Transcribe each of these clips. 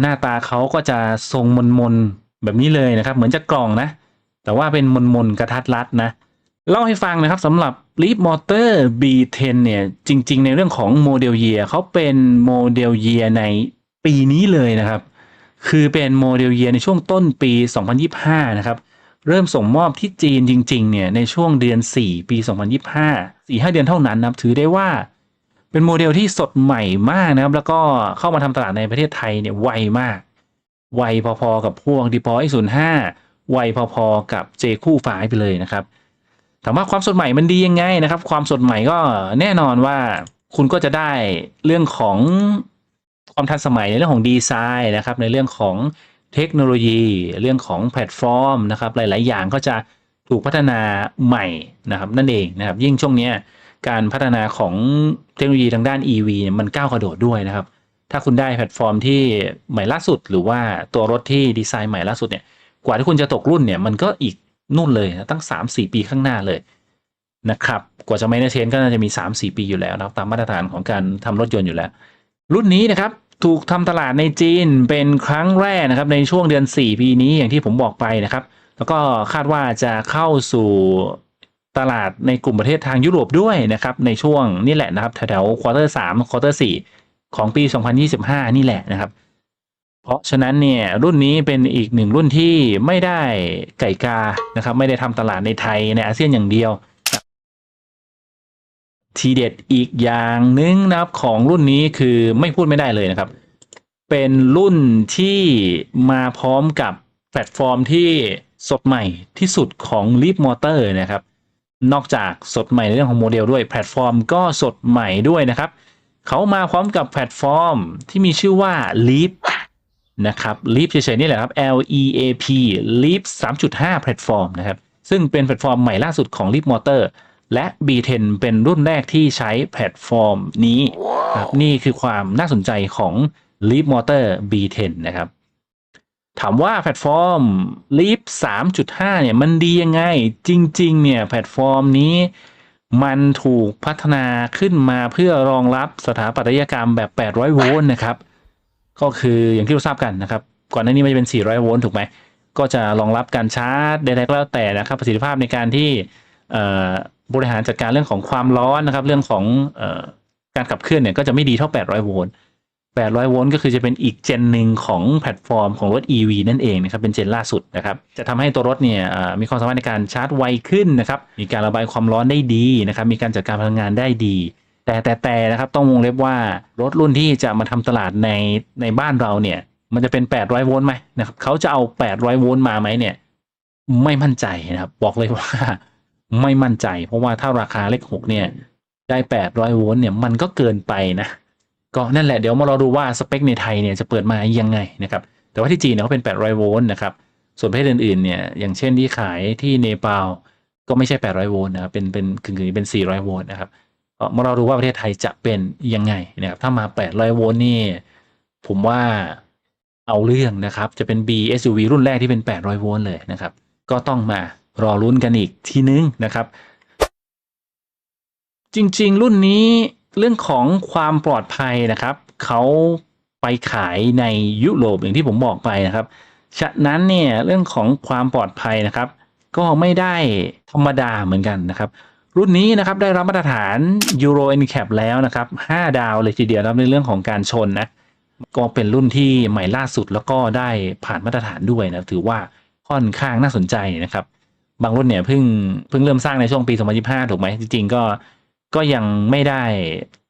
หน้าตาเขาก็จะทรงมนมนๆแบบนี้เลยนะครับ เหมือนจะกล่องนะ แต่ว่าเป็นมนมนๆกระทัดรัดนะ เล่าให้ฟังนะครับสำหรับ Leap Motor B10 เนี่ย จริง ๆ ในเรื่องของโมเดลเยียเขาเป็นโมเดลเยียในปีนี้เลยนะครับ คือเป็นโมเดลเยียในช่วงต้นปี 2025 นะครับ เริ่มส่งมอบที่จีนจริง ๆ เนี่ย ในช่วงเดือน 4 ปี 2025 4-5 เดือนเท่านั้นนับถือได้ว่า เป็นโมเดลที่สดใหม่มากนะครับ แล้วก็เข้ามาทำตลาดในประเทศไทยเนี่ยไวมาก ไวพอๆกับพวก d e p o y 05ไวพอๆกับ J คู่ฟ้ายไปเลยนะครับถามว่าความสดใหม่มันดียังไงนะครับ ความสดใหม่ก็แน่นอนว่าคุณก็จะได้เรื่องของความทันสมัยในเรื่องของดีไซน์นะครับ ในเรื่องของเทคโนโลยี เรื่องของแพลตฟอร์มนะครับ หลาย ๆ อย่างก็จะถูกพัฒนาใหม่นะครับ นั่นเองนะครับ ยิ่งช่วงเนี้ย การพัฒนาของเทคโนโลยีทางด้าน EV เนี่ยมันก้าวกระโดดด้วยนะครับ ถ้าคุณได้แพลตฟอร์มที่ใหม่ล่าสุด หรือว่าตัวรถที่ดีไซน์ใหม่ล่าสุดเนี่ยกว่าที่คุณจะตกรุ่นเนี่ยมันก็อีกนู่นเลยตั้ง 3-4 ปีข้างหน้าเลยนะครับกว่าจะไม่ได้เชนก็น่าจะมี 3-4 ปีอยู่แล้วนะตามมาตรฐานของการทำรถยนต์อยู่แล้ว รุ่นนี้นะครับถูกทำตลาดในจีนเป็นครั้งแรกนะครับในช่วงเดือน 4 ปีนี้อย่างที่ผมบอกไปนะครับ แล้วก็คาดว่าจะเข้าสู่ ตลาดในกลุ่มประเทศทางยุโรปด้วยนะครับในช่วงนี่แหละนะครับแถวๆควอเตอร์สามควอเตอร์สี่ของปี 2025 นี่แหละนะครับ เพราะฉะนั้นเนี่ยรุ่นนี้เป็นอีกหนึ่งรุ่นที่ไม่ได้ไก่กานะครับ ไม่ได้ทำตลาดในไทยในอาเซียนอย่างเดียว ทีเด็ดอีกอย่างหนึงนะครับของรุ่นนี้คือไม่พูดไม่ได้เลยนะครับ เป็นรุ่นที่มาพร้อมกับแพลตฟอร์มที่สดใหม่ที่สุดของ Leap Motor นะครับ นอกจากสดใหม่ในเรื่องของโมเดลด้วยแพลตฟอร์มก็สดใหม่ด้วยนะครับเขามาพร้อมกับแพลตฟอร์มที่มีชื่อว่า Leap นะครับ Leap เฉยๆนี่แหละครับ L E A P Leap 3.5 แพลตฟอร์มนะครับ ซึ่งเป็นแพลตฟอร์มใหม่ล่าสุดของ Leap Motor และ B10 เป็นรุ่นแรกที่ใช้แพลตฟอร์มนี้ครับนี่คือความน่าสนใจของ Leap Motor B10 นะครับ ถามว่าแพลตฟอร์ม Leap 3.5 เนี่ยมันดียังไง จริง ๆ เนี่ยแพลตฟอร์มนี้ มันถูกพัฒนาขึ้นมาเพื่อรองรับสถาปัตยกรรมแบบ 800 โวลต์นะครับ ก็คืออย่างที่เราทราบกันนะครับ ก่อนหน้านี้มันจะเป็น 400 โวลต์ถูกไหม ก็จะรองรับการชาร์จใดๆก็แล้วแต่นะครับ ประสิทธิภาพในการที่บริหารจัดการเรื่องของความร้อนนะครับ เรื่องของออการขับเคลื่อนเนี่ยก็จะไม่ดีเท่า 800 โวลต์ 800 โวลต์ก็คือจะเป็นอีกเจนหนึ่งของแพลตฟอร์มของรถ EV นั่นเองนะครับ เป็นเจนล่าสุดนะครับ จะทำให้ตัวรถเนี่ยมีความสามารถในการชาร์จไวขึ้นนะครับ มีการระบายความร้อนได้ดีนะครับ มีการจัดการพลังงานได้ดี แต่แต่แต่นะครับต้องวงเล็บว่ารถรุ่นที่จะมาทำตลาดในในบ้านเราเนี่ย มันจะเป็น 800 โวลต์ไหมนะครับเขาจะเอา 800 โวลต์มาไหมเนี่ย ไม่มั่นใจนะครับ บอกเลยว่าไม่มั่นใจ เพราะว่าถ้าราคาเลขหกเนี่ยได้ 800 โวลต์เนี่ยมันก็เกินไปนะ ก็นั่นแหละเดี๋ยวมารอดูว่าสเปคในไทยเนี่ยจะเปิดมายังไงนะครับแต่ว่าที่จีนเนี่ยเขาเป็น 800 โวลต์นะครับส่วนประเทศอื่นๆเนี่ยอย่างเช่นที่ขายที่เนปาลก็ไม่ใช่ 800 โวลต์นะครับเป็นเป็นกึ่งๆเป็น 400 โวลต์นะครับก็มารอดูว่าประเทศไทยจะเป็นยังไงนะครับถ้ามา 800 โวลต์นี่ผมว่าเอาเรื่องนะครับจะเป็น B SUV รุ่นแรกที่เป็น 800 โวลต์เลยนะครับก็ต้องมารอลุ้นกันอีกทีนึงนะครับ จริง ๆ รุ่นนี้ เรื่องของความปลอดภัยนะครับเขาไปขายในยุโรปอย่างที่ผมบอกไปนะครับ ฉะนั้นเนี่ยเรื่องของความปลอดภัยนะครับ ก็ไม่ได้ธรรมดาเหมือนกันนะครับ รุ่นนี้นะครับได้รับมาตรฐาน Euro NCAP แล้วนะครับ 5 ดาวเลยทีเดียวนะครับในเรื่องของการชนนะก็เป็นรุ่นที่ใหม่ล่าสุดแล้วก็ได้ผ่านมาตรฐานด้วยนะถือว่าค่อนข้างน่าสนใจนะครับ บางรุ่นเนี่ยเพิ่งเพิ่งเริ่มสร้างในช่วงปี 2025 ถูกไหมจริงๆก็ ก็ยังไม่ได้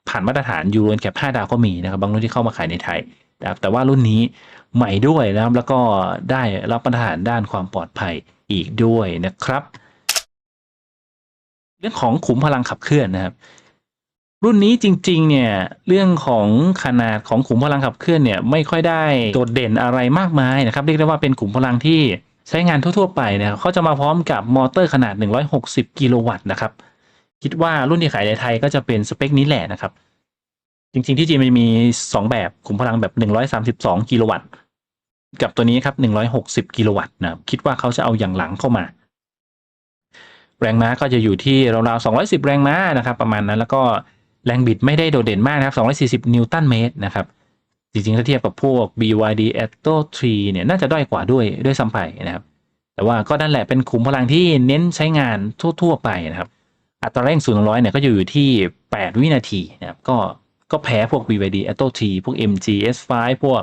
ผ่านมาตรฐานยูโรแคป5ดาวก็มีนะครับบางรุ่นที่เข้ามาขายในไทยนะครับแต่ว่ารุ่นนี้ใหม่ด้วยนะครับ แล้วก็ได้รับมาตรฐานด้านความปลอดภัยอีกด้วยนะครับ เรื่องของขุมพลังขับเคลื่อนนะครับ รุ่นนี้จริง ๆ เนี่ยเรื่องของขนาดของขุมพลังขับเคลื่อนเนี่ยไม่ค่อยได้โดดเด่นอะไรมากมายนะครับ เรียกได้ว่าเป็นขุมพลังที่ใช้งานทั่ว ๆ ไปนะครับเขาจะมาพร้อมกับมอเตอร์ขนาด 160 กิโลวัตต์นะครับ คิดว่ารุ่นที่ขายในไทยก็จะเป็นสเปคนี้แหละนะครับ จริงๆที่จีนมันมี 2 แบบขุมพลังแบบ 132 กิโลวัตต์ กับตัวนี้ครับ 160 กิโลวัตต์นะครับคิดว่าเขาจะเอาอย่างหลังเข้ามา แรงม้าก็จะอยู่ที่ราวๆ 210 แรงม้านะครับ ประมาณนั้น แล้วก็แรงบิดไม่ได้โดดเด่นมากนะครับ240 นิวตันเมตรนะครับจริงๆถ้าเทียบกับพวก BYD Atto 3เนี่ยน่าจะด้อยกว่าด้วยด้วยซ้ำไปนะครับ แต่ว่าก็นั่นแหละเป็นขุมพลังที่เน้นใช้งานทั่ว ๆ ไปนะครับ อัตราเร่ง0ูนย์ร้อยเนี่ยก็อยู่ที่ 8 วินาทีนะครับก็ก็แพ้พวก BYD Atto 3พวก MG S5 พวก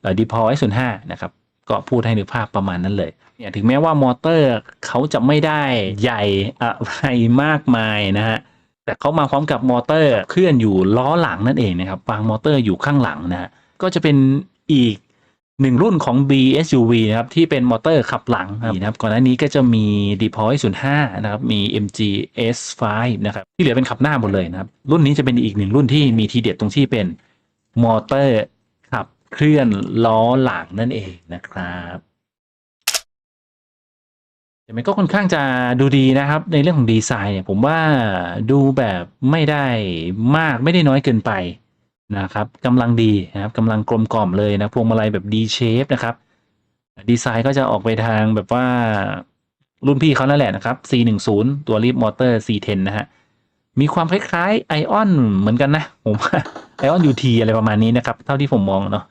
เอ่อ d e p a u l S05 นะครับ ก็พูดให้นึกภาพประมาณนั้นเลยเนี่ยถึงแม้ว่ามอเตอร์เขาจะไม่ได้ใหญ่อะไรมากมายนะฮะแต่เขามาพร้อมกับมอเตอร์เคลื่อนอยู่ล้อหลังนั่นเองนะครับวางมอเตอร์อยู่ข้างหลังนะฮะก็จะเป็นอีก หนึ่งรุ่นของ BSUV นะครับที่เป็นมอเตอร์ขับหลังนะครับก่อนหน้านี้ก็จะมี d e p o y 05 นะครับ มี MG S5 นะครับที่เหลือเป็นขับหน้าหมดเลยนะครับ รุ่นนี้จะเป็นอีกหนึ่งรุ่นที่มีทีเด็ดตรงที่เป็นมอเตอร์ขับเคลื่อนล้อหลังนั่นเองนะครับแต่มันก็ค่อนข้างจะดูดีนะครับ ในเรื่องของดีไซน์เนี่ยผมว่าดูแบบไม่ได้มากไม่ได้น้อยเกินไป นะครับกำลังดีนะครับกำลังกลมกล่อมเลยนะพวงมาลัยแบบ D shape นะครับ ดีไซน์ก็จะออกไปทางแบบว่ารุ่นพี่เขานั่นแหละนะครับ C10 ตัวรีบมอเตอร์ C10 นะฮะ มีความคล้ายๆไอออนเหมือนกันนะ ผมว่าไอออน UT อะไรประมาณนี้นะครับ เท่าที่ผมมองเนาะ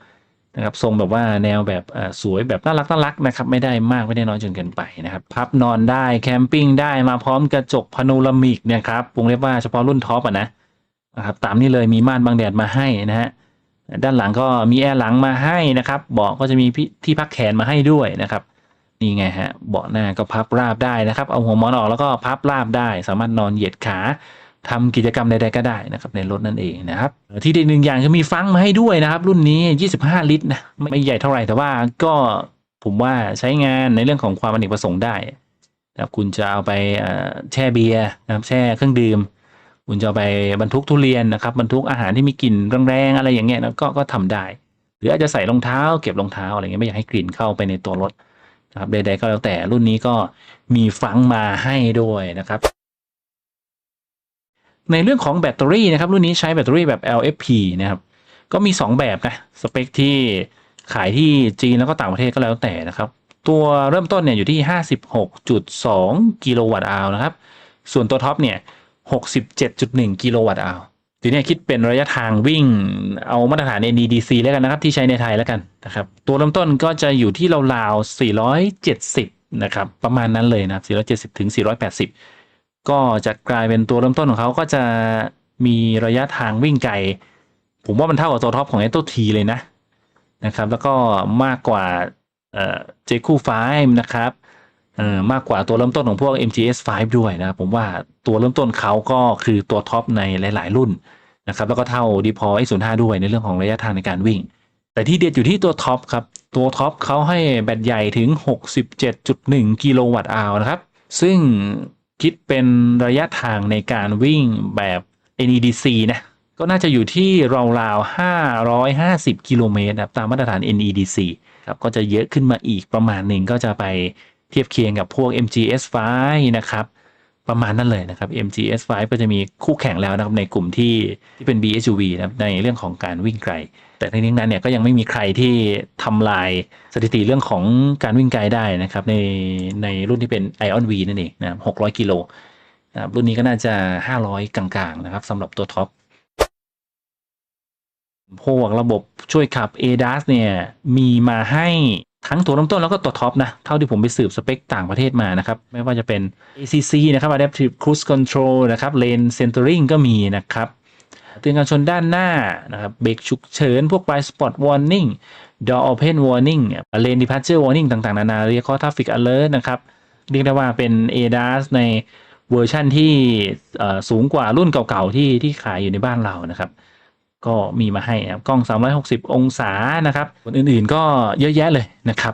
นะครับทรงแบบว่าแนวแบบอ่าสวยแบบน่ารักน่ารักนะครับ ไม่ได้มากไม่ได้น้อยจนเกินไปนะครับ พับนอนได้แคมปิ้งได้มาพร้อมกระจกพาโนรามิกนะครับวงเรียกว่าเฉพาะรุ่นท็อปอะนะ นะครับตามนี้เลยมีม่านบังแดดมาให้นะฮะด้านหลังก็มีแอร์หลังมาให้นะครับ เบาะก็จะมีพี่ที่พักแขนมาให้ด้วยนะครับ นี่ไงฮะเบาะหน้าก็พับราบได้นะครับ เอาหัวหมอนออกแล้วก็พับราบได้ สามารถนอนเหยียดขาทำกิจกรรมใดๆก็ได้นะครับ ในรถนั่นเองนะครับ ที่เด็ดหนึ่งอย่างคือมีฟังก์มาให้ด้วยนะครับ รุ่นนี้ 25 ลิตรนะไม่ใหญ่เท่าไหร่แต่ว่าก็ผมว่าใช้งานในเรื่องของความอเนกประสงค์ได้นะครับคุณจะเอาไปแช่เบียร์นะครับแช่เครื่องดื่ม คุณจะไปบรรทุกทุเรียนนะครับบรรทุกอาหารที่มีกลิ่นแรงๆอะไรอย่างเงี้ยนะก็ก็ทำได้ หรืออาจจะใส่รองเท้า เก็บรองเท้าอะไรเงี้ยไม่อยากให้กลิ่นเข้าไปในตัวรถนะครับใดๆก็แล้วแต่รุ่นนี้ก็มีฟังมาให้ด้วยนะครับ ในเรื่องของแบตเตอรี่นะครับรุ่นนี้ใช้แบตเตอรี่แบบ LFP นะครับก็มี 2 แบบนะสเปคที่ขายที่จีนแล้วก็ต่างประเทศก็แล้วแต่นะครับ ตัวเริ่มต้นเนี่ยอยู่ที่ 56.2 กิโลวัตต์อาวนะครับ ส่วนตัวท็อปเนี่ย 67.1 กิโลวัตต์อาวทีนี้คิดเป็นระยะทางวิ่งเอามาตรฐาน NEDC แล้วกันนะครับ ที่ใช้ในไทยแล้วกันนะครับตัวเริ่มต้นก็จะอยู่ที่ราวๆ 470 นะครับ ประมาณนั้นเลยนะ470 ถึง 480 ก็จะกลายเป็นตัวเริ่มต้นของเขาก็จะมีระยะทางวิ่งไกล ผมว่ามันเท่ากับตัวท็อปของ a อ t o T เลยนะนะครับ แล้วก็มากกว่าเอ่อ j q 5นะครับ เออมากกว่าตัวเริ่มต้นของพวก MGS 5 ด้วยนะผมว่าตัวเริ่มต้นเขาก็คือตัวท็อปในหลาย ๆ รุ่นนะครับแล้วก็เท่า d e p o y 05ด้วยในเรื่องของระยะทางในการวิ่ง แต่ที่เด็ดอยู่ที่ตัวท็อปครับ ตัวท็อปเขาให้แบตใหญ่ถึง 67.1 กิโลวัตต์อาวนะครับ ซึ่งคิดเป็นระยะทางในการวิ่งแบบ NEDC นะก็น่าจะอยู่ที่ราวๆ 550 กิโลเมตรนะครับตามมาตรฐาน NEDC ครับก็จะเยอะขึ้นมาอีกประมาณหนึ่งก็จะไป เทียบเคียงกับพวก MGS5 นะครับประมาณนั้นเลยนะครับ MGS5 ก็จะมีคู่แข่งแล้วนะครับในกลุ่มที่ที่เป็น BSUV นะครับในเรื่องของการวิ่งไกล แต่ทั้งนี้นั้นเนี่ยก็ยังไม่มีใครที่ทำลายสถิติเรื่องของการวิ่งไกลได้นะครับในในรุ่นที่เป็น Ion V นั่นเองนะครับ600 กิโลนะร,รุ่นนี้ก็น่าจะ 500 กลางๆนะครับสำหรับตัวท็อปพวกระบบช่วยขับ ADAS เนี่ยมีมาให้ ทั้งตัวเริ่มต้นแล้วก็ตัวท็อปนะ เท่าที่ผมไปสืบสเปคต่างประเทศมานะครับ ไม่ว่าจะเป็น ACC นะครับ Adaptive Cruise Control นะครับ Lane Centering ก็มีนะครับเตือนการชนด้านหน้านะครับเบรกฉุกเฉิน พวก Blind Spot Warning Door Open Warning Lane Departure Warning ต่างๆ นานาเรียกว่า Traffic Alert นะครับ เรียกได้ว่าเป็น ADAS ในเวอร์ชั่นที่สูงกว่ารุ่นเก่าๆ ที่ที่ขายอยู่ในบ้านเรานะครับ ก็มีมาให้นะครับกล้อง 360 องศานะครับส่วนอื่นๆก็เยอะแยะเลยนะครับ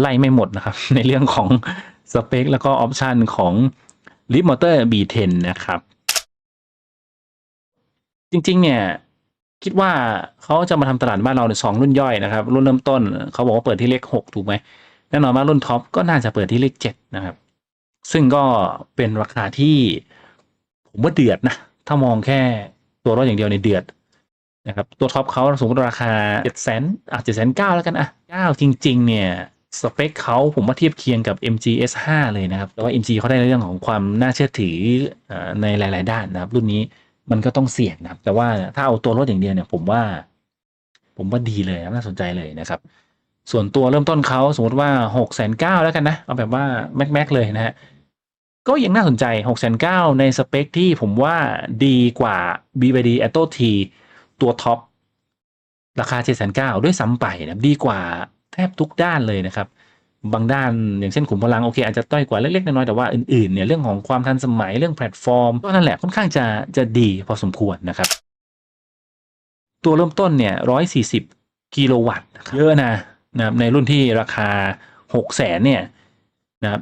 ไล่ไม่หมดนะครับ ในเรื่องของสเปคแล้วก็ออปชันของ l i f t Motor B10 นะครับ จริงๆ เนี่ย คิดว่าเขาจะมาทำตลาดบ้านเราในสองรุ่นย่อยนะครับ รุ่นเริ่มต้นเขาบอกว่าเปิดที่เลข6ถูกไหมแน่นอนว่ารุ่นท็อปก็น่าจะเปิดที่เลข7นะครับ ซึ่งก็เป็นราคาที่ผมว่าเดือดนะ ถ้ามองแค่ตัวรถอย่างเดียวในยเดือด นะครับตัวท็อปเขาสมมติราคา7 0 0 0 0อะ7 9 0 0แล้วกันอะ9จริง ๆ เนี่ยสเปคเขาผมว่าเทียบเคียงกับ MG S5 เลยนะครับแต่ว่า MG เขาได้ในเรื่องของความน่าเชื่อถือในหลาย ๆ ด้านนะครับ รุ่นนี้มันก็ต้องเสี่ยงนะครับ แต่ว่าถ้าเอาตัวรถอย่างเดียวเนี่ยผมว่า ผมว่าดีเลยน่าสนใจเลยนะครับ ส่วนตัวเริ่มต้นเขาสมมติว่า6กแสนเก้าแล้วกันนะเอาแบบว่าแม็กๆเลยนะฮะก็ยังน่าสนใจ6กแสนเก้าในสเปคที่ผมว่าดีกว่า BYD Atto T ตัวท็อปราคา 7 9 0 0ด้วยซ้ำไปนะดีกว่าแทบทุกด้านเลยนะครับ บางด้านอย่างเช่นขุมพลังโอเคอาจจะต้อยกว่าเล็กๆน้อยๆแต่ว่าอื่นๆเนี่ยเรื่องของความทันสมัยเรื่องแพลตฟอร์มก็นั่นแหละค่อนข้างจะจะดีพอสมควรนะครับ ตัวเริ่มต้นเนี่ย140 กิโลวัตต์นะครับเยอะนะนะครับในรุ่นที่ราคา 6 0 0 0 0เนี่ยนะครับ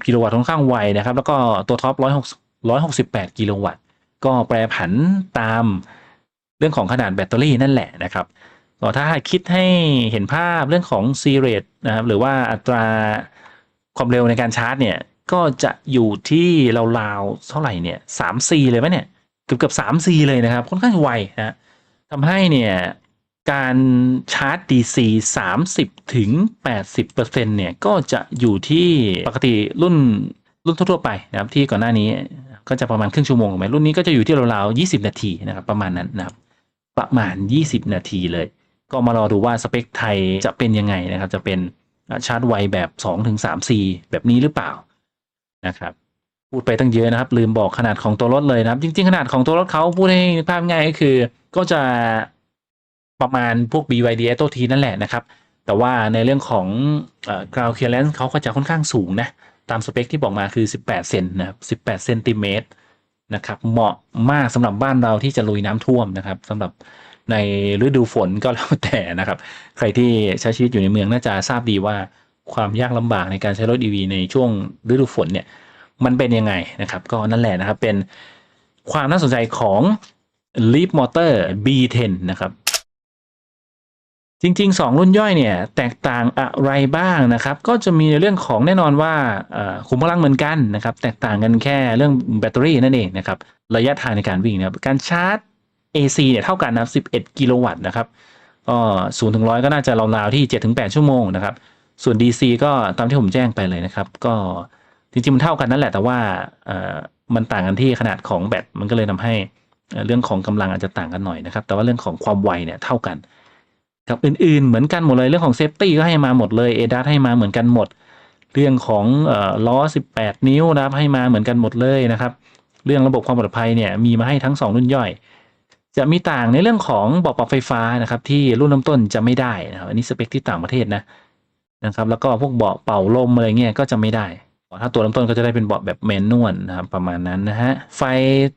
140 กิโลวัตต์ค่อนข้างไวนะครับ แล้วก็ตัวท็อป160 168 กิโลวัตต์ ก็แปรผันตาม รื่องของขนาดแบตเตอรี่นั่นแหละนะครับก็ถ้าคิดให้เห็นภาพเรื่องของ C rate นะครับหรือว่าอัตราความเร็วในการชาร์จเนี่ยก็จะอยู่ที่ราวๆเท่าไหร่เนี่ย 3C เลยไหมเนี่ยเกือบเกือบ 3C เลยนะครับ ค่อนข้างไวนะทำให้เนี่ยการชาร์จ DC 30ถึง80%เนี่ยก็จะอยู่ที่ปกติรุ่นรุ่นทั่วๆไปนะครับที่ก่อนหน้านี้ก็จะประมาณครึ่งชั่วโมงไหมรุ่นนี้ก็จะอยู่ที่ราวๆ20 นาทีนะครับประมาณนั้นนะครับ ประมาณ 20 นาทีเลย ก็มารอดูว่าสเปคไทยจะเป็นยังไงนะครับ จะเป็นชาร์จไวแบบ 2-3C แบบนี้หรือเปล่านะครับพูดไปตั้งเยอะนะครับ ลืมบอกขนาดของตัวรถเลยนะครับ จริง ๆ ขนาดของตัวรถเขาพูดให้ภาพง่ายก็คือ ก็จะประมาณพวก BYD a t o T นั่นแหละนะครับ แต่ว่าในเรื่องของ ground clearance เขาก็จะค่อนข้างสูงนะ ตามสเปคที่บอกมาคือ 18 เซนนะครับ 18 เซนติเมตร นะครับ เหมาะมากสำหรับบ้านเราที่จะลุยน้ำท่วมนะครับสำหรับในฤดูฝนก็แล้วแต่นะครับ ใครที่ใช้ชีวิตอยู่ในเมืองน่าจะทราบดีว่าความยากลำบากในการใช้รถ EV ในช่วงฤดูฝนเนี่ยมันเป็นยังไงนะครับ ก็นั่นแหละนะครับเป็นความน่าสนใจของ Leap Motor B10 นะครับ จริง ๆ 2 รุ่นย่อยเนี่ยแตกต่างอะไรบ้างนะครับ ก็จะมีในเรื่องของแน่นอนว่าขุมพลังเหมือนกันนะครับ แตกต่างกันแค่เรื่องแบตเตอรี่นั่นเองนะครับระยะทางในการวิ่งนะครับการชาร์จ AC เนี่ยเท่ากันนะครับ11 กิโลวัตต์นะครับก็ศูนย์ถึงร้อยก็น่าจะราวๆที่7-8ชั่วโมงนะครับ ส่วน DC ก็ตามที่ผมแจ้งไปเลยนะครับ ก็จริงๆมันเท่ากันนั่นแหละแต่ว่ามันต่างกันที่ขนาดของแบตมันก็เลยทำให้เอ่อเรื่องของกำลังอาจจะต่างกันหน่อยนะครับ แต่ว่าเรื่องของความไวเนี่ยเท่ากัน ครับอื่นๆ เหมือนกันหมดเลยเรื่องของเซฟตี้ก็ให้มาหมดเลย ADAS ให้มาเหมือนกันหมด เรื่องของเอ่อล้อ 18 นิ้วนะครับให้มาเหมือนกันหมดเลยนะครับ เรื่องระบบความปลอดภัยเนี่ยมีมาให้ทั้ง 2 รุ่นย่อย จะมีต่างในเรื่องของเบาะปรับไฟฟ้านะครับที่รุ่นน้ำต้นจะไม่ได้นะครับอันนี้สเปคที่ต่างประเทศนะนะครับแล้วก็พวกเบาะเป่าลมอะไรเงี้ยก็จะไม่ได้ถ้าตัวเริ่มต้นก็จะได้เป็นเบาะแบบแมนนวลนะครับประมาณนั้นนะฮะไฟ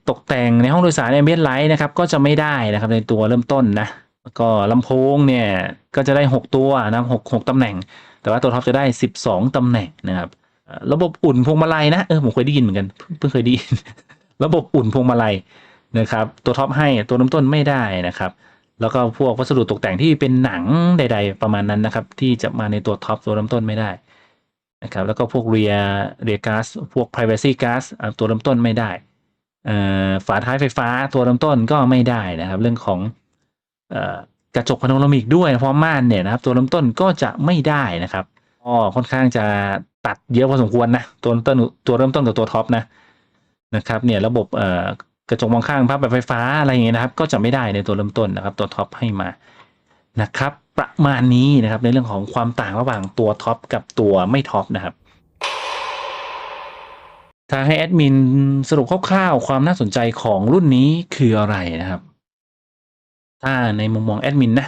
ตกแต่งในห้องโดยสาร ambient light นะครับก็จะไม่ได้นะครับในตัวเริ่มต้นนะ ก็ลำโพงเนี่ยก็จะได้ 6 ตัวนะครับ6 6ตำแหน่ง แต่ว่าตัวท็อปจะได้ 12ตำแหน่งนะครับระบบอุ่นพวงมาลัยนะเออผมเคยได้ยินเหมือนกันเพิ่งเพิ่งเคยได้ยิน ระบบอุ่นพวงมาลัยนะครับ ตัวท็อปให้ตัวเริ่มต้นไม่ได้นะครับ แล้วก็พวกวัสดุตกแต่งที่เป็นหนังใด ๆ ประมาณนั้นนะครับ ที่จะมาในตัวท็อปตัวเริ่มต้นไม่ได้นะครับแล้วก็พวกเรียเรียก๊าซพวก privacy gas ตัวเริ่มต้นไม่ได้อ่อฝาท้ายไฟฟ้าตัวเริ่มต้นก็ไม่ได้นะครับ เรื่องของ กระจกพาโนรามิกด้วยเพราะม่านเนี่ยนะครับ ตัวเริ่มต้นก็จะไม่ได้นะครับก็ค่อนข้างจะตัดเยอะพอสมควรนะตัวเริ่มต้นตัวเริ่มต้นกับตัวท็อปนะนะครับเนี่ยระบบเอ่อกระจกมองข้างภาพแบบไฟฟ้าอะไรอย่างเงี้ยนะครับ ก็จะไม่ได้ในตัวเริ่มต้นนะครับ ตัวท็อปให้มานะครับ ประมาณนี้นะครับ ในเรื่องของความต่างระหว่างตัวท็อปกับตัวไม่ท็อปนะครับถ้าให้แอดมินสรุปคร่าวๆความน่าสนใจของรุ่นนี้คืออะไรนะครับ ถ้าในมุมมองแอดมินนะ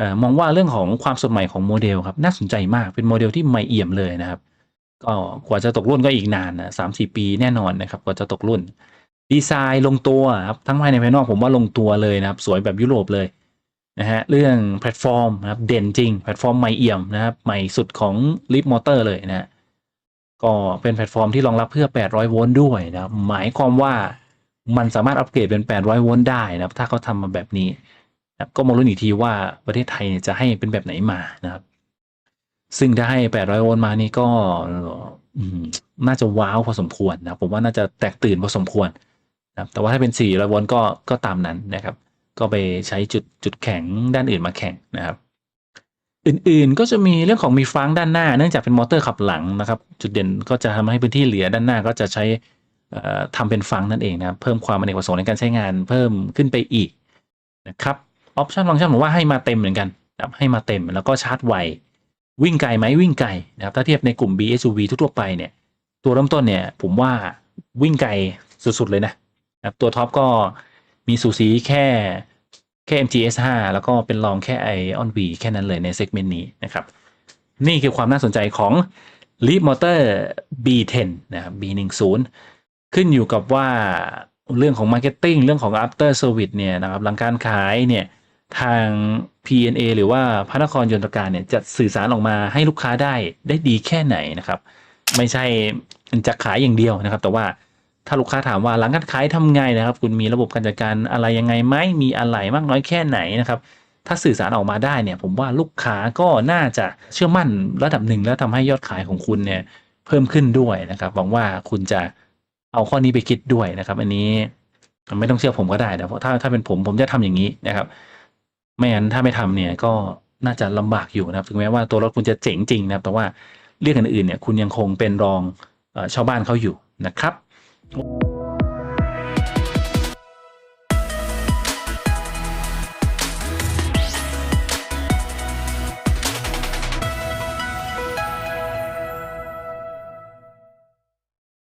ออมองว่าเรื่องของความสดใหม่ของโมเดลครับน่าสนใจมากเป็นโมเดลที่ใหม่เอี่ยมเลยนะครับ ก็กว่าจะตกรุ่นก็อีกนานนะสามสี่ปีแน่นอนนะครับกว่าจะตกรุ่น ดีไซน์ลงตัวครับทั้งภายในภายนอกผมว่าลงตัวเลยนะครับ สวยแบบยุโรปเลยนะฮะเรื่องแพลตฟอร์มนะครับเด่นจริง แพลตฟอร์มใหม่เอี่ยมนะครับใหม่สุดของ Leap Motor เลยนะฮะก็เป็นแพลตฟอร์มที่รองรับเพื่อ 800 โวลต์ด้วยนะหมายความว่า มันสามารถอัปเกรดเป็น 800 โวลต์ได้นะครับ ถ้าเขาทำมาแบบนี้นะก็มาลุ้นอีกทีว่าประเทศไทยเนี่ยจะให้เป็นแบบไหนมานะครับ ซึ่งถ้าให้ 800 โวลต์มานี่ก็น่าจะว้าวพอสมควรนะผมว่าน่าจะแตกตื่นพอสมควรนะครับแต่ว่าถ้าเป็น 400 โวลต์ก็ก็ตามนั้นนะครับ ก็ไปใช้จุดจุดแข็งด้านอื่นมาแข่งนะครับอื่นๆ ก็จะมีเรื่องของมีฟรังก์ด้านหน้า เนื่องจากเป็นมอเตอร์ขับหลังนะครับ จุดเด่นก็จะทำให้พื้นที่เหลือด้านหน้าก็จะใช้ ทำเป็นฟังนั่นเองนะครับเพิ่มความอเนกประสงค์ในการใช้งานเพิ่มขึ้นไปอีกนะครับออปชันฟังก์ชันผมว่าให้มาเต็มเหมือนกันนะครับให้มาเต็มแล้วก็ชาร์จไววิ่งไกลไหมวิ่งไกลนะครับถ้าเทียบในกลุ่ม BSUV ทั่วไปเนี่ย ตัวเริ่มต้นเนี่ย ผมว่าวิ่งไกลสุดๆเลยนะนะครับตัวท็อปก็มีสูสีแค่แค่ MGS5 แล้วก็เป็นรองแค่ Ion V แค่นั้นเลยในเซกเมนต์นี้นะครับ นี่คือความน่าสนใจของ Leap Motor B10 นะครับ B10 ขึ้นอยู่กับว่าเรื่องของ Marketing เรื่องของ After Service เนี่ยนะครับหลังการขายเนี่ยทาง PNA หรือว่าพระนครยนตการเนี่ยจะสื่อสารออกมาให้ลูกค้าได้ได้ดีแค่ไหนนะครับ ไม่ใช่จะขายอย่างเดียวนะครับ แต่ว่าถ้าลูกค้าถามว่าหลังการขายทำไงนะครับ คุณมีระบบการจัดการอะไรยังไงไหมมีอะไรมากน้อยแค่ไหนนะครับ ถ้าสื่อสารออกมาได้เนี่ย ผมว่าลูกค้าก็น่าจะเชื่อมั่นระดับหนึ่งแล้วทำให้ยอดขายของคุณเนี่ยเพิ่มขึ้นด้วยนะครับหวังว่าคุณจะ เอาข้อนี้ไปคิดด้วยนะครับ อันนี้ไม่ต้องเชื่อผมก็ได้นะเพราะถ้าถ้าเป็นผมผมจะทำอย่างนี้นะครับ ไม่งั้นถ้าไม่ทำเนี่ยก็น่าจะลำบากอยู่นะครับ ถึงแม้ว่าตัวรถคุณจะเจ๋งจริงนะครับ แต่ว่าเรื่องอื่นๆเนี่ยคุณยังคงเป็นรองอชาวบ้านเขาอยู่นะครับ